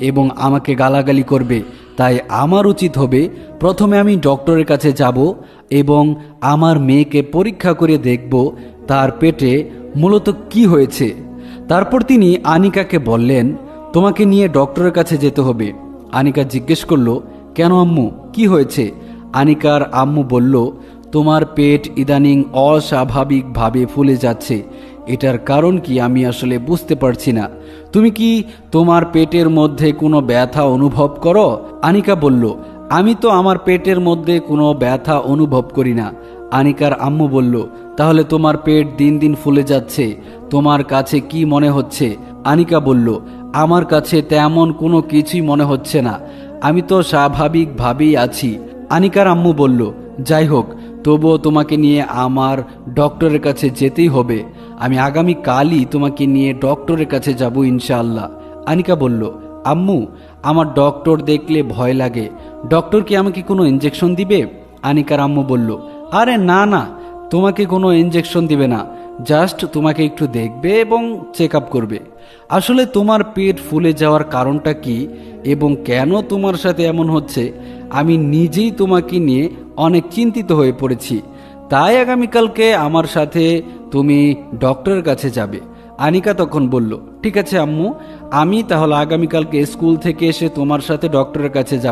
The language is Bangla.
এবং আমাকে গালাগালি করবে, তাই আমার উচিত হবে, প্রথমে আমি ডক্টরের কাছে যাব এবং আমার মেয়েকে পরীক্ষা করে দেখব তার পেটে মূলত কি হয়েছে। তারপর তিনি আনিকাকে বললেন, তোমাকে নিয়ে ডক্টরের কাছে যেতে হবে। আনিকা জিজ্ঞেস করল, কেন আম্মু? কি হয়েছে? আনিকার আম্মু বলল, তোমার পেট ইদানিং অস্বাভাবিকভাবে ফুলে যাচ্ছে। এটার কারণ কি আমি আসলে বুঝতে পারছি না। তুমি কি তোমার পেটের মধ্যে কোনো ব্যথা অনুভব করো? আনিকা বলল, আমি তো আমার পেটের মধ্যে কোনো ব্যথা অনুভব করি না। আনিকার আম্মু বলল, তাহলে তোমার পেট দিন দিন ফুলে যাচ্ছে। তোমার কাছে কি মনে হচ্ছে? আনিকা বলল, আমার কাছে তেমন কোনো কিছুই মনে হচ্ছে না। আমি তো স্বাভাবিকভাবেই আছি। আনিকার আম্মু বলল, যাই হোক, তবুও তোমাকে নিয়ে আমার ডক্টরের কাছে যেতেই হবে। আমি আগামী কালই তোমাকে নিয়ে ডক্টরের কাছে যাব ইনশাআল্লাহ। আনিকা বলল, আম্মু, আমার ডক্টর দেখলে ভয় লাগে। ডক্টর কি আমাকে কোনো ইঞ্জেকশন দিবে? আনিকার আম্মু বলল, আরে না না, তোমাকে কোনো ইঞ্জেকশন দিবে না। জাস্ট তোমাকে একটু দেখবে এবং চেক আপ করবে। আসলে তোমার পেট ফুলে যাওয়ার কারণটা কি এবং কেন তোমার সাথে এমন হচ্ছে? আমি নিজেই তোমাকে নিয়ে অনেক চিন্তিত হয়ে পড়েছি। তাই আগামীকালকে আমার সাথে তুমি ডক্টরের কাছে যাবে। আনিকা তখন বলল, ঠিক আছে আম্মু, আমি তাহলে আগামীকালকে স্কুল থেকে এসে তোমার সাথে ডক্টরের কাছে যাব।